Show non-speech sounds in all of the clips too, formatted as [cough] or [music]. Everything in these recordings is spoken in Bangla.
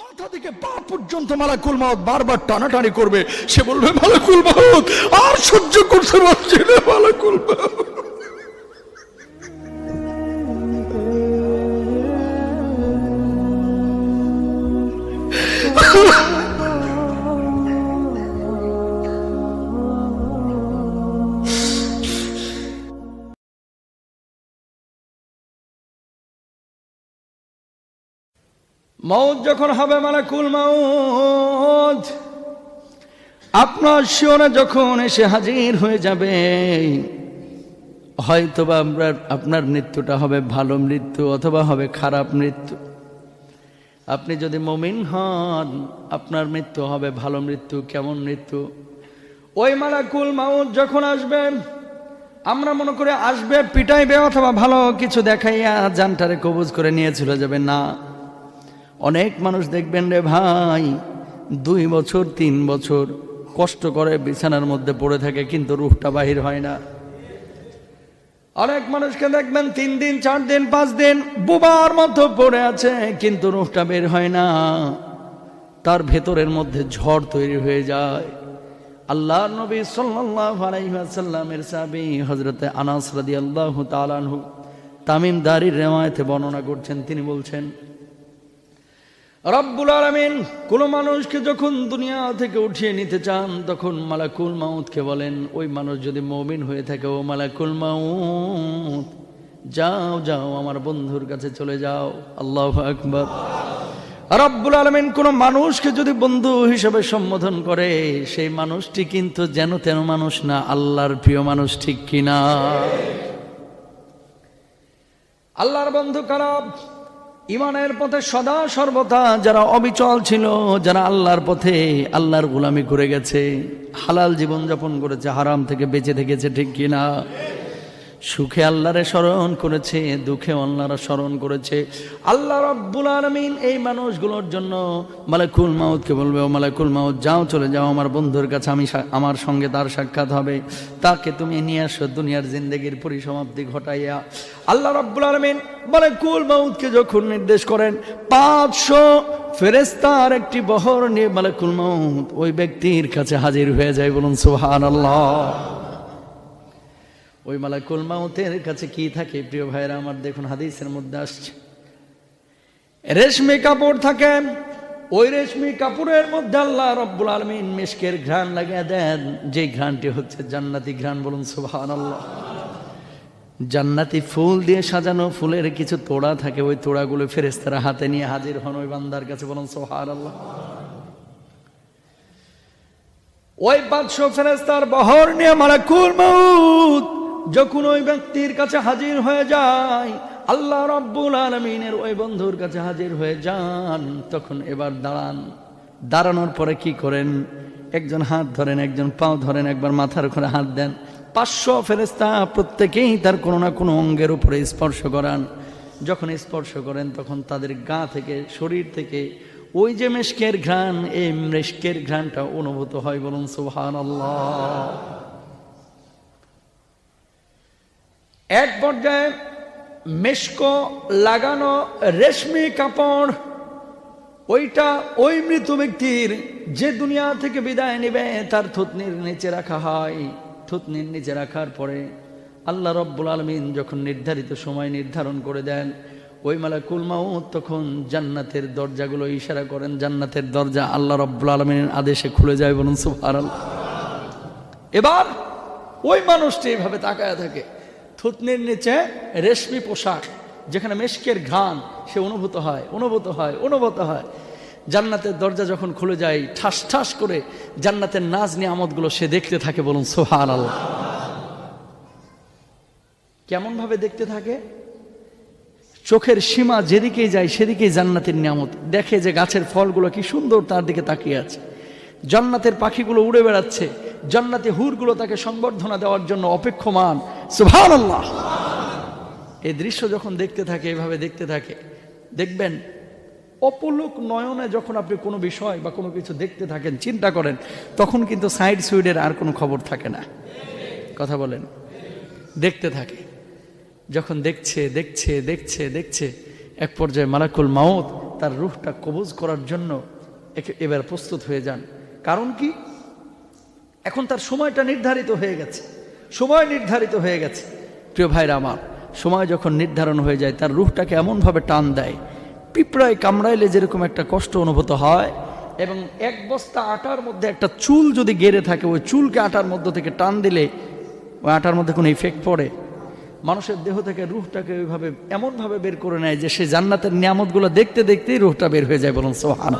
মাথা থেকে পা পর্যন্ত মালাকুল মাউত বারবার টানাটানি করবে। সে বলবে মালাকুল মাউত আর সহ্য করতে পারছি না মালাকুল মাউত মৌত যখন হবে মালাকুল মাউত আপনার শিওরে যখন এসে হাজির হয়ে যাবে হয়তো বা আপনার মৃত্যুটা হবে ভালো মৃত্যু অথবা হবে খারাপ মৃত্যু। আপনি যদি মমিন হন, আপনার মৃত্যু হবে ভালো মৃত্যু, কেমন মৃত্যু? ওই মালাকুল মাউত যখন আসবে, আমরা মনে করে আসবে পিটাইবে অথবা ভালো কিছু দেখাইয়া জানটারে কবুজ করে নিয়ে চলে যাবে। না। অনেক মানুষ দেখবেন রে ভাই, দুই বছর, তিন বছর কষ্ট করে বিছানার মধ্যে পড়ে থাকে, কিন্তু রুহটা বাহির হয় না। অনেক মানুষকে দেখবেন তিন দিন, চার দিন, পাঁচ দিন বুবার মতো পড়ে আছে, কিন্তু রুহটা বের হয় না। তার ভেতরের মধ্যে ঝড় তৈরি হয়ে যায়। আল্লাহ নবী ওয়াসাল্লামের সাহাবী হযরতে আনাস রাদিয়াল্লাহু তাআলা আনহু তামিম দারির রেওয়ায়েতে বর্ণনা করছেন। তিনি বলছেন রব্বুল আলমিন কোন মানুষকে যখন দুনিয়া থেকে উঠিয়ে নিতে চান, তখন মালাকুল মাউতকে বলেন, ওই মানুষ যদি মমিন হয়ে থাকে, ও মালাকুল মাউত, যাও যাও, আমার বন্ধুর কাছে চলে যাও। আল্লাহ আকবর। রব্বুল আলমিন কোন মানুষকে যদি বন্ধু হিসেবে সম্বোধন করে, সেই মানুষটি কিন্তু যেন তেন মানুষ না, আল্লাহর প্রিয় মানুষ ঠিক কিনা? আল্লাহর বন্ধু খারাপ ইমানের পথে সদা সর্বদা যারা অবিচল ছিল, যারা আল্লাহর পথে আল্লাহর গোলামি করে গেছে, হালাল জীবন যাপন করেছে, হারাম থেকে বেঁচে থেকেছে, ঠিক কিনা? সুখে আল্লাহরে স্মরণ করেছে, দুঃখে আল্লাহরা স্মরণ করেছে। আল্লাহ রব্বুল আলমিন এই মানুষগুলোর জন্য মালাকুল মাউদকে বলবে, ও মালাকুল মাউদ যাও চলে যাও, আমার বন্ধুর কাছে আমি আমার সঙ্গে তার সাক্ষাৎ হবে। তাকে তুমি নিয়ে আসো দুনিয়ার জিন্দগির পরিসমাপ্তি ঘটাইয়া। আল্লাহ রব্বুল আলমিন মালাকুল মাউদকে যখন নির্দেশ করেন, পাঁচশো ফেরেস্তার একটি বহর নিয়ে মালাকুল মাউদ ওই ব্যক্তির কাছে হাজির হয়ে যায় বলুন সুহান আল্লাহ ওই মালাকুল মাউতের কাছে কি থাকে? প্রিয় ভাইরা আমার দেখুন, হাদিসের মধ্যে আসছে। রেশমি কাপড় থাকে, ওই রেশমি কাপড়ের মধ্যে আল্লাহ রব্বুল আলমিন মিশকের ঘ্রাণ লাগিয়ে দেন। যে ঘ্রাণটি হচ্ছে জান্নাতি ঘ্রাণ, বলুন সুবহান আল্লাহ জান্নাতি ফুল দিয়ে সাজানো, ফুলের কিছু তোড়া থাকে, ওই তোড়াগুলো ফেরেস্তারা হাতে নিয়ে হাজির হন ওই বান্দার কাছে, বলুন সোহার আল্লাহ ওই পাঁচশো ফেরেস্তার বহর নিয়ে মালাকুল মাউত যখন ওই ব্যক্তির কাছে হাজির হয়ে যায়, আল্লাহ রব্বুল আলমিনের ওই বন্ধুর কাছে হাজির হয়ে যান। তখন এবার দাঁড়ান। দাঁড়ানোর পরে কি করেন? একজন হাত ধরেন, একজন পাও ধরেন, একবার মাথার উপরে হাত দেন। পাঁচশো ফেরেস্তা প্রত্যেকেই তার কোনো না কোনো অঙ্গের উপরে স্পর্শ করান। যখন স্পর্শ করেন, তখন তাদের গা থেকে, শরীর থেকে ওই যে মেশকের ঘ্রাণ, এই মেশকের ঘ্রাণটা অনুভূত হয় বলুন সুহান আল্লাহ এক পর্যায়ে মেশকো লাগানো রেশমি কাপড়, ওইটা ওই মৃত ব্যক্তির যে দুনিয়া থেকে বিদায় নেবে, তার থুতনির নিচে রাখা হয়। থুতনির নিচে রাখার পরে আল্লাহ রব্বুল আলমিন যখন নির্ধারিত সময় নির্ধারণ করে দেন, ওই মালাকুল মাউত তখন জান্নাতের দরজাগুলো ইশারা করেন। জান্নাতের দরজা আল্লাহ রব্বুল আলমিনের আদেশে খুলে যায় বলুন সুভার এবার ওই মানুষটি এভাবে তাকায় থাকে। থুতনির নিচে রেশমি পোশাক, যেখানে মেশকের ঘ্রাণ, সে অনুভূত হয় অনুভূত হয় অনুভূত হয়। জান্নাতের দরজা যখন খুলে যায়, ঠাস ঠাস করে জান্নাতের নাজ নিয়ামতগুলো সে দেখতে থাকে বলুন সোহান আল্লাহ কেমন ভাবে দেখতে থাকে? চোখের সীমা যেদিকেই যায়, সেদিকেই জান্নাতের নিয়ামত। দেখে যে গাছের ফলগুলো কি সুন্দর তার দিকে তাকিয়ে আছে। জান্নাতের পাখিগুলো উড়ে বেড়াচ্ছে। জান্নাতি হুরগুলো তাকে সংবর্ধনা দেওয়ার জন্য অপেক্ষমান। সুভান আল্লাহ এই দৃশ্য যখন দেখতে থাকে, এভাবে দেখতে থাকে, দেখবেন অপলোক নয়নে যখন আপনি কোনো বিষয় বা কোনো কিছু দেখতে থাকেন, চিন্তা করেন, তখন কিন্তু সাইড সুইডের আর কোনো খবর থাকে না। কথা বলেন। দেখতে থাকে। যখন দেখছে দেখছে দেখছে দেখছে, এক পর্যায়ে মালাকুল মাউত তার রুহটা কবজ করার জন্য এবার প্রস্তুত হয়ে যান। কারণ কি? এখন তার সময়টা নির্ধারিত হয়ে গেছে। সময় নির্ধারিত হয়ে গেছে। প্রিয় ভাইরা আমার, সময় যখন নির্ধারণ হয়ে যায়, তার রুহটাকে এমনভাবে টান দেয়, পিঁপড়ায় কামড়াইলে যেরকম একটা কষ্ট অনুভূত হয়, এবং এক বস্তা আটার মধ্যে একটা চুল যদি গেড়ে থাকে, ওই চুলকে আটার মধ্য থেকে টান দিলে ওই আটার মধ্যে কোনো ইফেক্ট পড়ে। মানুষের দেহ থেকে রুহটাকে ওইভাবে এমনভাবে বের করে নেয় যে সে জান্নাতের নিয়ামতগুলো দেখতে দেখতেই রুহটা বের হয়ে যায় বলুন সোহান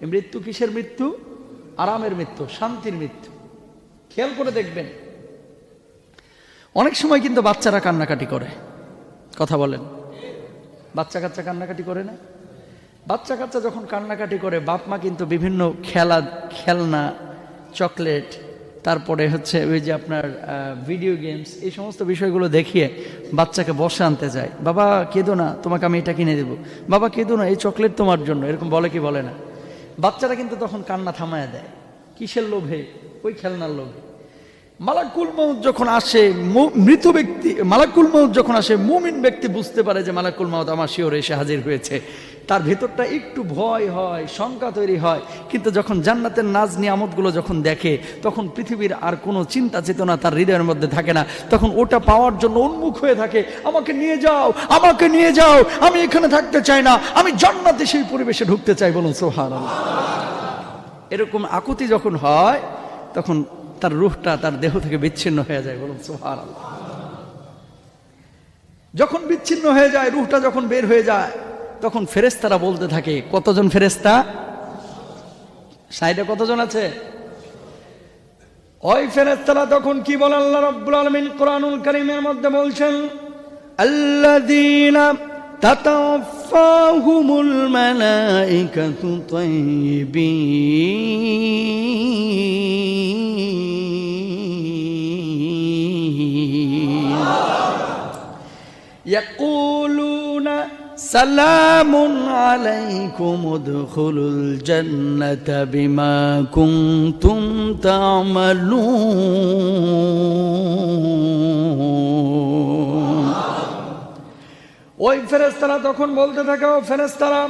মৃত্যু কিসের মৃত্যু? আরামের মৃত্যু, শান্তির মৃত্যু। খেয়াল করে দেখবেন। অনেক সময় কিন্তু বাচ্চারা কান্নাকাটি করে। কথা বলেন। বাচ্চা কাচ্চা কান্নাকাটি করে না? বাচ্চা কাচ্চা যখন কান্নাকাটি করে, বাপ মা কিন্তু বিভিন্ন খেলা, খেলনা, চকলেট, তারপরে হচ্ছে ওই যে আপনার ভিডিও গেমস এই সমস্ত বিষয়গুলো দেখিয়ে বাচ্চাকে বসে আনতে যায়। বাবা, কেঁদো না, তোমাকে আমি এটা কিনে দেবো। বাবা, কেঁদো না, এই চকলেট তোমার জন্য। এরকম বলে কি বলে না? বাচ্চারা কিন্তু তখন কান্না থামায় দেয়। কিসের লোভে? ওই খেলনার লোভে। মালাকুল মৌত যখন আসে মৃত ব্যক্তি মালাকুল মৌত যখন আসে, মুমিন ব্যক্তি বুঝতে পারে যে মালাকুল মৌত আমার শিওরে এসে হাজির হয়েছে। তার ভেতরটা একটু ভয় হয়, শঙ্কা তৈরি হয়। কিন্তু যখন জান্নাতের নাজ নিয়ামতগুলো যখন দেখে, তখন পৃথিবীর আর কোনো চিন্তা চেতনা তার হৃদয়ের মধ্যে থাকে না। তখন ওটা পাওয়ার জন্য উন্মুখ হয়ে থাকে, আমাকে নিয়ে যাও, আমাকে নিয়ে যাও, আমি এখানে থাকতে চাই না, আমি জান্নাতে সেই পরিবেশে ঢুকতে চাই বলুন সোহান এরকম আকুতি যখন হয়, তখন তার রুহটা তার দেহ থেকে বিচ্ছিন্ন হয়ে যায় বলুন সোহার যখন বিচ্ছিন্ন হয়ে যায়, রুহটা যখন বের হয়ে যায় তখন ফেরেস্তারা বলতে থাকে কতজন ফেরেস্তা সাইডে কতজন আছে ওই ফেরেস্তারা তখন কি বলে আল্লাহ রব্বুল আলমিন কোরআনুল করিমের মধ্যে বলছেন আল্লাযীনা তাতাওয়াফাহুমুল মালাইকাতু তাইয়্যিবিন يقولون سلام عليكم ادخلوا الجنة بما كنتم تعملون ওই ফেরেস্তারা তখন বলতে থাকে ও ফেরেস্তারা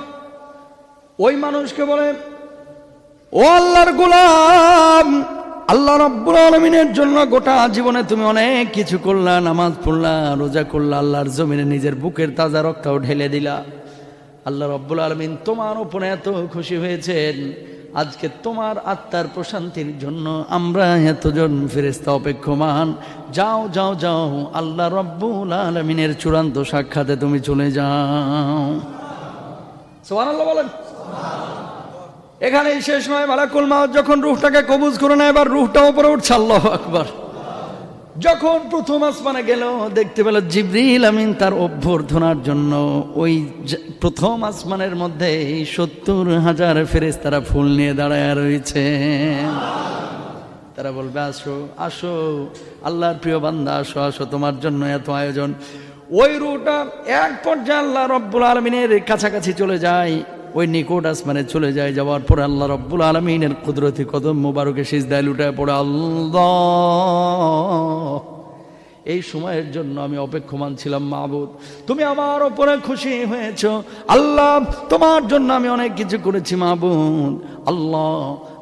ওই মানুষকে বলে ও আল্লাহর গোলাম আল্লাহ রব্বুল আলমিনের জন্য গোটা জীবনে তুমি অনেক কিছু করলা, নামাজ পড়লা, রোজা করলা, আল্লাহর জমিনে নিজের বুকের তাজা রক্তও ঢেলে দিলা। আল্লাহ রব্বুল আলমিন তোমার উপরে এত খুশি হয়েছেন। আজকে তোমার আত্মার প্রশান্তির জন্য আমরা এতজন ফেরেস্তা অপেক্ষমান। যাও যাও যাও, আল্লাহ রব্বুল আলমিনের চূড়ান্ত সাক্ষাতে তুমি চলে যাও। সোহান আল্লাহ বলেন। এখানেই শেষ নয়, মালাকুল মাউত যখন রুহটাকে কবুজ করে নেয়, এবার রুহটা উপরে উঠছে, আল্লাহ আকবার। যখন প্রথম আসমানে গেল, দেখতে পেল জিবরিল আমিন তার অভ্যর্থনার জন্য ওই প্রথম আসমানের মধ্যে সত্তর হাজার ফেরেস তারা ফুল নিয়ে দাঁড়ায় রয়েছে। তারা বলবে, আসো আসো, আল্লাহর প্রিয় বান্দা, আসো আসো, তোমার জন্য এত আয়োজন। ওই রুটা এক পর্যায়ে আল্লাহ রব্বুল আলমিনের কাছাকাছি চলে যায়। ওই নিকট আসমানে চলে যায়, যাওয়ার পরে আল্লাহ রব্বুল আলমিনের কুদরতি কদম মুবারকে সিজদায় লুটায় পড়ে, আল্লাহ, এই সময়ের জন্য আমি অপেক্ষমান ছিলাম মাহবুদ তুমি আমার ওপরে খুশি হয়েছ। আল্লাহ, তোমার জন্য আমি অনেক কিছু করেছি মাহবুদ আল্লাহ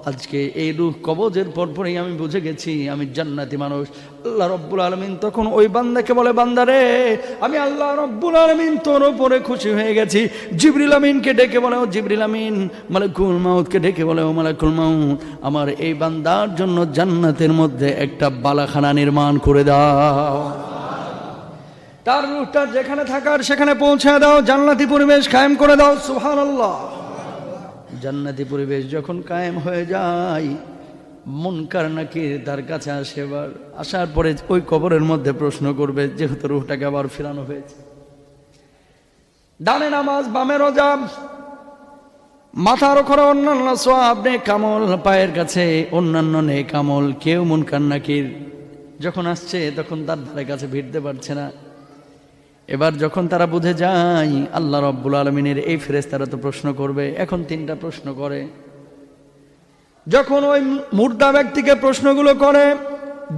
আজকে এই রূহ কবজের পরপরই আমি বুঝে গেছি, আমি জান্নাতি মানুষ। আল্লাহ রব্বুল আলমিন তখন ওই বান্দাকে বলে বান্দারে আমি আল্লাহ রব্বুল আলমিন তোর ওপরে খুশি হয়ে গেছি। জিবরিল আমিনকে ডেকে বলে, ও জিবরিল আমিন, মালিকুল মাউদকে ডেকে বলে, ও মালিকুল মাউদ আমার এই বান্দার জন্য জান্নাতের মধ্যে একটা বালাখানা নির্মাণ করে দাও। তার রূহটা যেখানে থাকার সেখানে পৌঁছে দাও, জান্নাতি পরিবেশ কায়েম করে দাও, সুবহানাল্লাহ। জান্নাতি পরিবেশ যখন কায়েম হয়ে যায়, মুনকার নাকি তার কাছে আসে এবার। আসার পরে ওই কবরের মধ্যে প্রশ্ন করবে, যেহেতু রুহটাকে আবার ফেরানো হয়েছে। ডানে নামাজ, বামে রোজা, মাথার ওপরে অন্যান্য সোয়াব নে কামল পায়ের কাছে অন্যান্য নে কামল কেউ মুনকার নাকির যখন আসছে তখন তার ধারে কাছে ভিড়তে পারছে না। এবার যখন তারা বুঝে যায়, আল্লাহ রব্বুল আলমিনের এই ফেরেস তারা তো প্রশ্ন করবে, এখন তিনটা প্রশ্ন করে। যখন ওই মুর্দা ব্যক্তিকে প্রশ্নগুলো করে,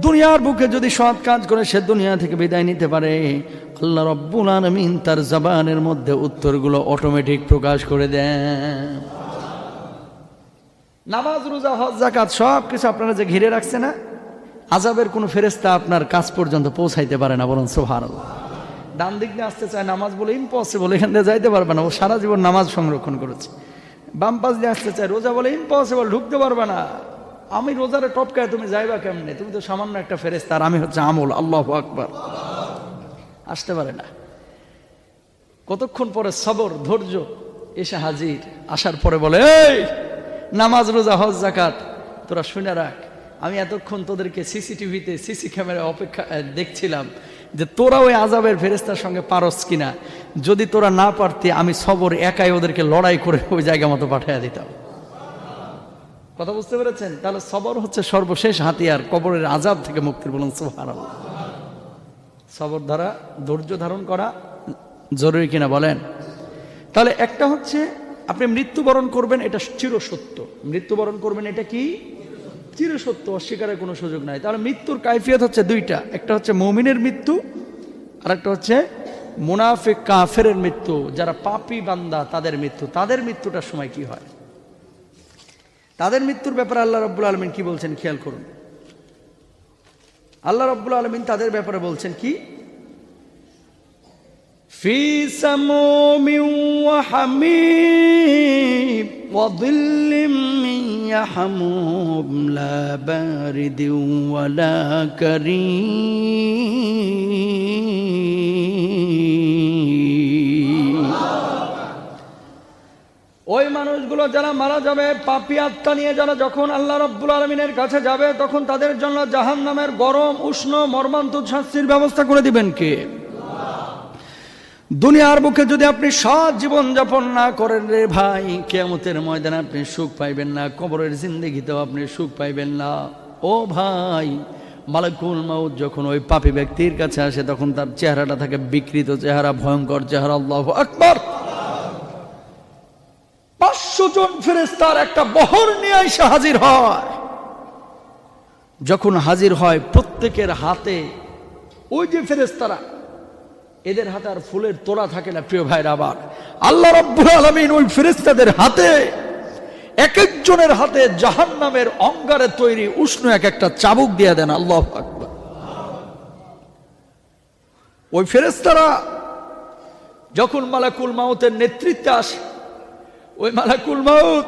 দুনিয়ার বুকে যদি সৎ কাজ করে, সে দুনিয়া থেকে বিদায় নিতে পারে। আল্লাহ রব্বুল আলমিন তার জবানের মধ্যে উত্তরগুলো অটোমেটিক প্রকাশ করে দেন। নামাজ, রোজা, হজ জাকাত সব কিছু আপনারা যে ঘিরে রাখছে না আজাবের কোনো ফেরেস্তা আপনার কাজ পর্যন্ত পৌঁছাইতে পারে না বরং সোহার ডান দিক দিয়ে আসতে চায় নামাজ বলে ইম্পসিবল এখান দিয়ে যাইতে পারবে না। ও সারা জীবন নামাজ সংরক্ষণ করেছে। বাম পাশ দিয়ে আসতে চায় রোজা বলে ইম্পসিবল ঢুকতে পারবে না। আমি রোজারে টপকায়, তুমি যাইবা কেমনে? তুমি তো সামান্য একটা ফেরেস্তা আর আমি হচ্ছে আমল, আল্লাহ আকবার। আসতে পারে না। কতক্ষণ পরে সবর, ধৈর্য, এসে হাজির। আসার পরে বলে, এই, নামাজ, রোজা, হজ জাকাত তোরা শুনে রাখ। আমি এতক্ষণ তোদেরকে সিসিটিভিতে সিসি ক্যামেরা অপেক্ষা দেখছিলাম। যে তোরা ওই আজাবের ফেরেস্তার সঙ্গে পারস কিনা? যদি তোরা না পারতি, আমি সবর একাই ওদেরকে লড়াই করে ওই জায়গা মতো পাঠিয়ে দিতাম। কথা বুঝতে পেরেছেন? তাহলে সবর হচ্ছে সর্বশেষ হাতিয়ার, কবরের আজাব থেকে মুক্তির বলুন সবর দ্বারা ধৈর্য ধারণ করা জরুরি কিনা বলেন? তাহলে একটা হচ্ছে, আপনি মৃত্যুবরণ করবেন, এটা চিরসত্য। মৃত্যুবরণ করবেন, এটা কি? চিরসত্য, অস্বীকারের কোনো সুযোগ নাই। তাহলে মৃত্যুর কাইফিয়ত হচ্ছে দুইটা। একটা হচ্ছে মৌমিনের মৃত্যু আর একটা হচ্ছে মুনাফিক কাফেরের মৃত্যু। যারা পাপি বান্দা, তাদের মৃত্যু। তাদের মৃত্যুটার সময় কি হয়? তাদের মৃত্যুর ব্যাপারে আল্লাহ রব্বুল আলমিন কি বলছেন? খেয়াল করুন। আল্লাহ রব্বুল আলমিন তাদের ব্যাপারে বলছেন কি? হামিম ওয়া যিল্লিম মিন ইয়াহমুম লা বারিদিন ওয়া লা কারীম ওই মানুষগুলো যারা মারা যাবে, পাপি আত্মা নিয়ে যারা যখন আল্লাহ রব্বুল আলমিনের কাছে যাবে, তখন তাদের জন্য জাহান নামের গরম, উষ্ণ মর্মান্তুদ শাস্তির ব্যবস্থা করে দিবেন কে? দুনিয়ার বুকে যদি আপনি সৎ জীবন যাপন না করেন রে ভাই কেমতের ময়দানে আপনি সুখ পাইবেন না, কবরের জিন্দেগিতেও আপনি সুখ পাইবেন না। ও ভাই, মালাকুল মাউদ যখন ওই পাপী ব্যক্তির কাছে আসে, তখন তার চেহারাটা থাকে বিকৃত চেহারা, ভয়ঙ্কর চেহারা, আল্লাহ আকবার। পাঁচশো জন ফেরেস্তার একটা বহর নিয়ে এসে হাজির হয়। যখন হাজির হয়, প্রত্যেকের হাতে ওই যে ফেরেস্তারা এদের হাতে আর ফুলের তোড়া থাকে না, প্রিয় ভাইরা আবার আল্লাহ রব্বুল আলমিন ওই ফেরেস্তাদের হাতে এক একজনের হাতে জাহান নামের অঙ্গারে তৈরি উষ্ণ এক একটা চাবুক দিয়ে দেন, আল্লাহ আকবার। ওই ফেরেস্তারা যখন মালাকুল মাউতের নেতৃত্বে আসে, ওই মালাকুল মাউত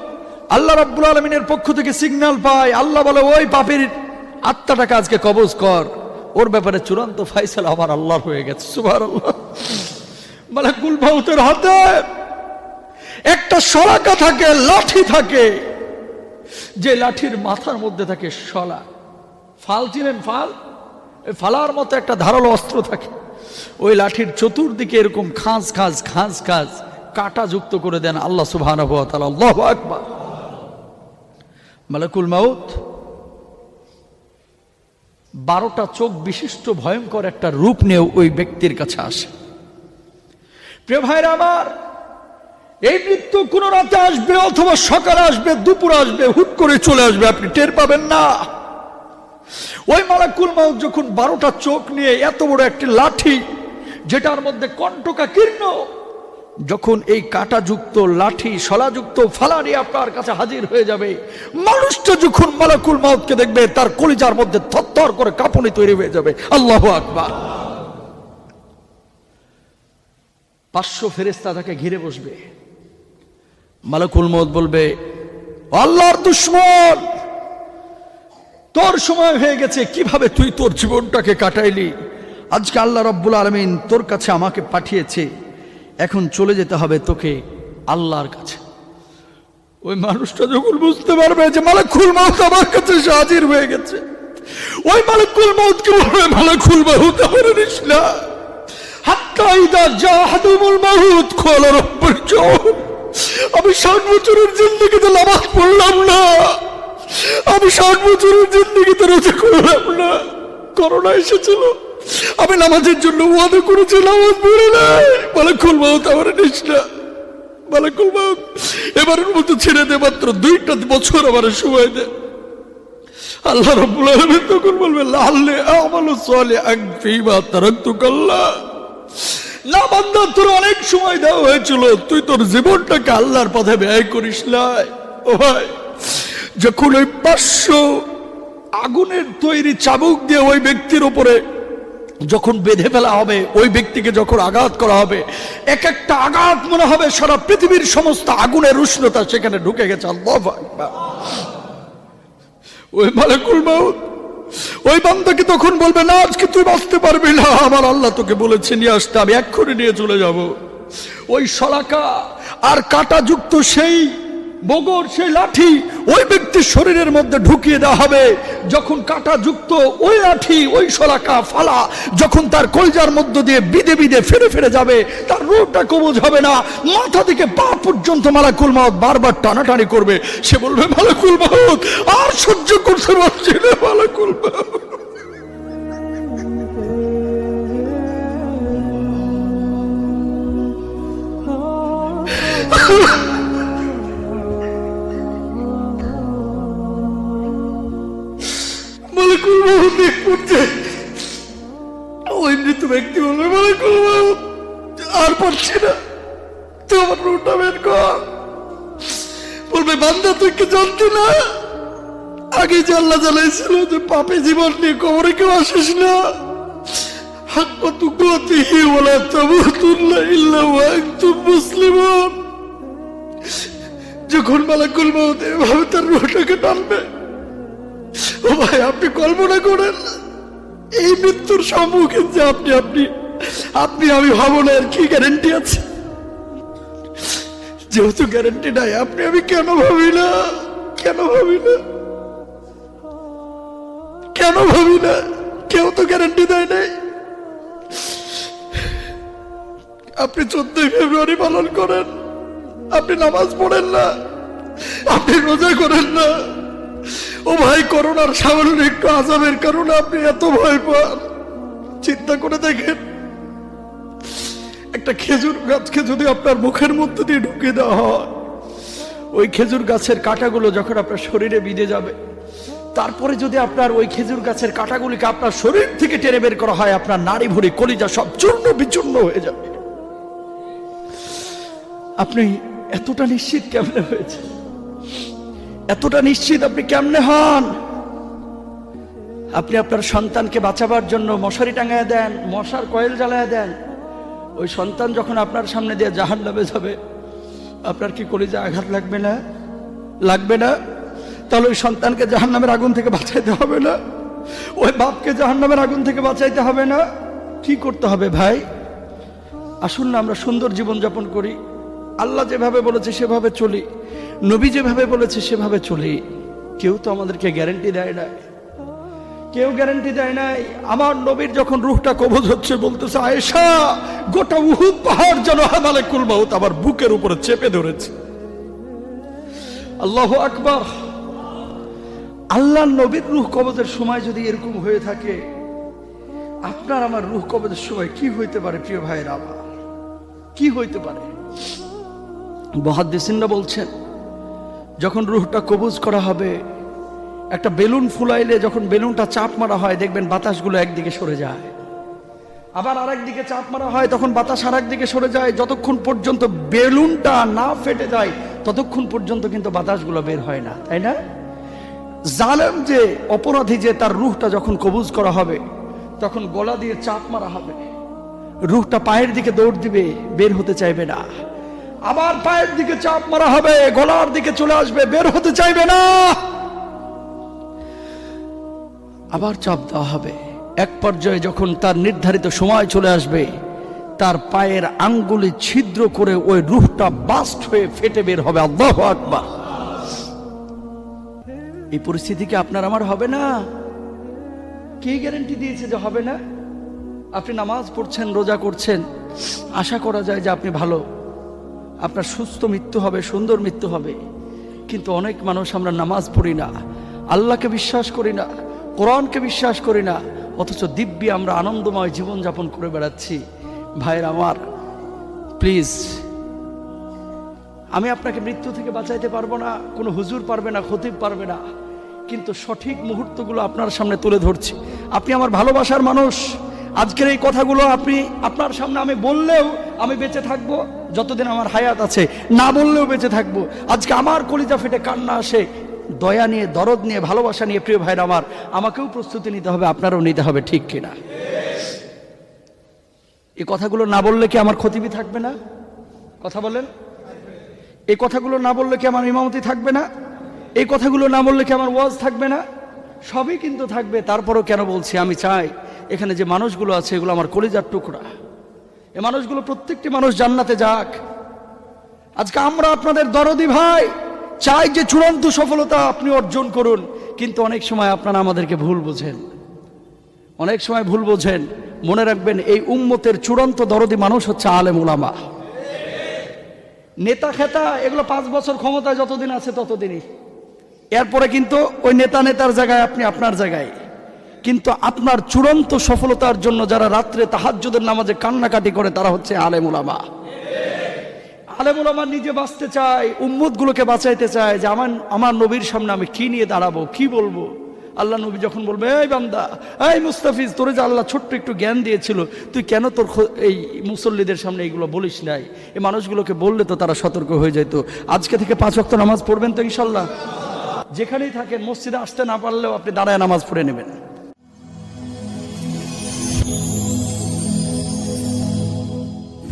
আল্লাহ রাব্বুল আলমিনের পক্ষ থেকে সিগন্যাল পায়। আল্লাহ বলে, ওই পাপের আত্মাটাকে আজকে কবজ কর। ওর ব্যাপারে চূড়ান্ত ফাইসাল আমার আল্লাহর হয়ে গেছে আল্লাহ মালাকুল মাউতের হাতে একটা সরাকা থাকে, লাঠি থাকে। যে লাঠির মাথার মধ্যে থাকে শলা। ফাল চিনেন ফাল? ফালার মতো একটা ধারালো অস্ত্র থাকে। ওই লাঠির চতুর্দিকে এরকম খাঁজ খাঁজ খাঁজ খাঁজ কাটা যুক্ত করে দেন আল্লাহ সুবাহ মালাকুল মাউত বারোটা চোখ বিশিষ্ট ভয়ঙ্কর একটা রূপ নিয়ে ওই ব্যক্তির কাছে আসে। প্রিয় ভাইরা আমার, এই মৃত্যু কোন রাতে আসবে অথবা সকালে আসবে, দুপুর আসবে, হুট করে চলে আসবে, আপনি টের পাবেন না। ওই মালাকুল মাউত যখন বারোটা চোখ নিয়ে এত বড় একটি লাঠি, যেটার মধ্যে কণ্ঠকা কীর্ণ যখন এই কাটাযুক্ত লাঠি, শলাযুক্ত ফালারি আপনার কাছে হাজির হয়ে যাবে, মানুষটা যখন মালাকুল মাউতকে দেখবে, তার কলিজার মধ্যে থরথর করে কাঁপুনি তৈরি হয়ে যাবে। আল্লাহ আকবার। পাঁচশো ফেরেস্তা তাকে ঘিরে বসবে। মালাকুল মত বলবে, আল্লাহর দুশ্মন, তোর সময় হয়ে গেছে, কীভাবে তুই তোর জীবনটাকে কাটাইলি? আজকে আল্লাহ রব্বুল আলমিন তোর কাছে আমাকে পাঠিয়েছে। এখন চলে যেতে হবে তোকে আল্লাহর কাছে। ওই মানুষটা যখন বুঝতে পারবে যে মালাকুল মাউত আমার কাছে হাজির হয়ে গেছে, ওই মালাকুল মাউতকে বলবে, মালাকুল মাউত আমার নিস না হাত্তা ইদা জাহাদুমুল মাউত, খোলা রব্বুল চোখ আমি ষাট বছরের জিন্দগিতে নামাজ পড়লাম না। আমি ষাট বছরের জিন্দগিতে রোজা করলাম না। করোনা এসেছিল। আমি নামাজের জন্য ওয়াদা করেছি, নামাজ পড়ে নাই। মালাকুল মাউত আমার নিস না। মালাকুল মাউত, এবারের মতো ছেড়ে দে মাত্র দুইটা বছর আমার সময় দে। আল্লাহ রব্বুল আলামিন তখন বলবে লাল্লে আমালু সালিহান ফীমা তারাকতুকাল্লাহ না, বান্দা, তোর অনেক সময় দেওয়া হয়েছিল। তুই তোর জীবনটাকে আল্লাহর পথে ব্যয় করিস নাই। ও ভাই, যখন ওই পাঁচশো আগুনের তৈরি চাবুক দিয়ে ওই ব্যক্তির উপরে যখন বেঁধে ফেলা হবে, ওই ব্যক্তিকে যখন আঘাত করা হবে, এক একটা আঘাত মনে হবে, সারা পৃথিবীর সমস্ত আগুনের উষ্ণতা সেখানে ঢুকে গেছে। ওই মালাকুল মাউত, ওই বান্দাকে তখন বলবে, না, আজকে তুই বাঁচতে পারবি না। আমার আল্লাহ তোকে বলেছে, নিয়ে আসতে, আমি এক্ষুনি নিয়ে চলে যাব। ওই শলাকা আর কাটা যুক্ত সেই বগর সেই লাঠি ওই ব্যক্তির শরীরের মধ্যে ঢুকিয়ে দেওয়া হবে। যখন কাটা যুক্ত ওই লাঠি, ওই শলাকা ফালা যখন তার কলজার মধ্য দিয়ে বিদে বিদে ফিরে ফিরে যাবে, তার রোগটা কবজ হবে না। মাথা থেকে পা পর্যন্ত মালাকুল মাউত বারবার টানাটানি করবে। সে বলবে, মালাকুল মাউত, আর সহ্য করতে পারছি না, মালাকুল মাউত। [laughs] মালাকুল ওই মৃত ব্যক্তি বলবে মালাকুল আর না। তুই আমার রুটা বের কর। বলবে, বান্দা, তুই কি জানতি না? আগে আল্লাহ জানাইছিল যে পাপে জীবন নিয়ে কবরে কেউ আসিস না। যখন মালাকুল মাউত এভাবে তার রুহটাকে টানবে ও ভাই, আপনি কল্পনা করেন, এই মৃত্যুর সম্মুখীন যে আপনি আপনি আপনি, আমি ভাবো না এর কি গ্যারেন্টি আছে। যেহেতু গ্যারেন্টি নাই, আপনি, আমি কেন ভাবি না? কেন ভাবি না? কেন ভাবি না? কেউ তো গ্যারেন্টি দেয় নাই। আপনি চোদ্দই ফেব্রুয়ারি পালন করেন। আপনি নামাজ পড়েন না। আপনি রোজা করেন না। ও ভাই, করোনার সামান্য একটু আজাবের কারণে আপনি এত ভয় পান। চিন্তা করে দেখেন। একটা খেজুর গাছকে যদি আপনার মুখের মধ্যে দিয়ে ঢুকে দেওয়া হয়, ওই খেজুর গাছের কাঁটাগুলো যখন আপনার শরীরে বিঁধে যাবে, তারপরে যদি আপনার ওই খেজুর গাছের কাঁটাগুলিকে আপনার শরীর থেকে টেনে বের করা হয়, আপনার নাড়ি ভরি কলিজা সব চূর্ণ বিচূর্ণ হয়ে যাবে। আপনি এতটা নিশ্চিত কেমনে হয়েছে এতটা নিশ্চিত আপনি কেমনে হন? আপনি আপনার সন্তানকে বাঁচাবার জন্য মশারি টাঙায় দেন, মশার কয়েল জ্বালায় দেন। ওই সন্তান যখন আপনার সামনে দিয়ে জাহান নামে যাবে, আপনার কি কলিজা আঘাত লাগবে না? লাগবে না? তাহলে ওই সন্তানকে জাহান নামের আগুন থেকে বাঁচাইতে হবে না? ওই বাপকে জাহান নামের আগুন থেকে বাঁচাইতে হবে না? কি করতে হবে ভাই? আসুন না, আমরা সুন্দর জীবন যাপন করি। আল্লাহ যেভাবে বলেছে সেভাবে চলি। নবী যেভাবে বলেছে, সেভাবে চলি। কেউ তো আমাদেরকে গ্যারেন্টি দেয় না কেউ গ্যারান্টি দেয় নাই। আমার নবীর যখন রুহটা কবজ হচ্ছে, বলতেছে, আয়েশা, গোটা উহু পাহাড় যেন হামালে কুলমাউত আমার বুকের উপরে চেপে ধরেছে। আল্লাহ আকবার। আল্লাহ নবীর রুহ কবজের সময় যদি এরকম হয়ে থাকে, আপনার আমার রুহ কবজের সময় কি হইতে পারে, প্রিয় ভাইয়ের আমার? কি হইতে পারে? মহাদ্দেসিনরা বলছেন যখন রুহটা কবুজ করা হবে, একটা বেলুন ফুলাইলে যখন বেলুনটা চাপ মারা হয়, দেখবেন বাতাসগুলো একদিকে সরে যায়। আবার আরেক দিকে চাপ মারা হয়, তখন বাতাস আরেক দিকে সরে যায়। যতক্ষণ পর্যন্ত বেলুনটা না ফেটে যায়, ততক্ষণ পর্যন্ত কিন্তু বাতাসগুলো বের হয় না, তাই না? জালেম যে, অপরাধী যে, তার রুহটা যখন কবুজ করা হবে, তখন গলা দিয়ে চাপ মারা হবে। রুহটা পায়ের দিকে দৌড় দিবে, বের হতে চাইবে না। আবার পায়ের দিকে চাপ মারা হবে, গলার দিকে চলে আসবে, বের হতে চাইবে না। আবার চাপ দেওয়া হবে। এক পর্যায়ে যখন তার নির্ধারিত সময় চলে আসবে, তার পায়ের আঙ্গুলি ছিদ্র করে ওই রুহটা বাস্ট হয়ে ফেটে বের হবে। আল্লাহ আকবার। এই পরিস্থিতি কি আপনার, আমার হবে না? কে গ্যারান্টি দিয়েছে যে হবে না? আপনি নামাজ পড়ছেন, রোজা করছেন। আশা করা যায় যে আপনি ভালো। আপনার সুস্থ মৃত্যু হবে, সুন্দর মৃত্যু হবে। কিন্তু অনেক মানুষ আমরা নামাজ পড়ি না, আল্লাহকে বিশ্বাস করি না, কোরআনকে বিশ্বাস করি না, অথচ দিব্যি আমরা আনন্দময় জীবনযাপন করে বেড়াচ্ছি। ভাইয়ের আমার, প্লিজ, আমি আপনাকে মৃত্যু থেকে বাঁচাইতে পারব না, কোনো হুজুর পারবে না, খতিব পারবে না। কিন্তু সঠিক মুহূর্তগুলো আপনার সামনে তুলে ধরছি। আপনি আমার ভালোবাসার মানুষ আজকের এই কথাগুলো আপনি আপনার সামনে আমি বললেও আমি বেঁচে থাকব, যতদিন আমার হায়াত আছে, না বললেও বেঁচে থাকব। আজকে আমার কলিজা ফেটে কান্না আসে, দয়া নিয়ে, দরদ নিয়ে, ভালোবাসা নিয়ে, প্রিয় ভাইরা আমার, আমাকেও প্রস্তুতি নিতে হবে, আপনারও নিতে হবে, ঠিক কিনা? এই কথাগুলো না বললে কি আমার ক্ষতিবি থাকবে না? কথা বলেন। এই কথাগুলো না বললে কি আমার ইমামতি থাকবে না? এই কথাগুলো না বললে কি আমার ওয়াজ থাকবে না? সবই কিন্তু থাকবে, তারপরও কেন বলছি আমি চাই? এখানে যে মানুষগুলো আছে, এগুলো আমার কলিজার টুকরা। এ মানুষগুলো প্রত্যেকটি মানুষ জান্নাতে যাক। আজকে আমরা আপনাদের দরদি ভাই, চাই যে চূড়ান্ত সফলতা আপনি অর্জন করুন, কিন্তু অনেক সময় আপনারা আমাদেরকে ভুল বোঝেন। অনেক সময় ভুল বোঝেন। মনে রাখবেন, এই উম্মতের চূড়ান্ত দরদি মানুষ হচ্ছে আলেম উলামা। নেতা খেতা, এগুলো পাঁচ বছর ক্ষমতায় যতদিন আছে ততদিনই। এরপরে কিন্তু ওই নেতা নেতার জায়গায় আপনি আপনার জায়গায়। কিন্তু আপনার চূড়ান্ত সফলতার জন্য যারা রাত্রে তাহাজ্জুদের নামাজে কান্নাকাটি করে, তারা হচ্ছে আলেম উলামা আলেম উলামা নিজে বাঁচতে চায়, উম্মতগুলোকে বাঁচাইতে চায় যে, আমার আমার নবীর সামনে আমি কি নিয়ে দাঁড়াবো, কি বলব? আল্লাহ নবী যখন বলবে, এই বান্দা, এই মুস্তাফিজ, তোরে যে আল্লাহ ছোট্ট একটু জ্ঞান দিয়েছিল, তুই কেন তোর এই মুসল্লিদের সামনে এইগুলো বলিস নাই? এই মানুষগুলোকে বললে তো তারা সতর্ক হয়ে যেত। আজকে থেকে পাঁচ ওয়াক্ত নামাজ পড়বেন তো ইনশাল্লাহ যেখানেই থাকেন, মসজিদে আসতে না পারলেও আপনি দাঁড়ায় নামাজ পড়ে নেবেন।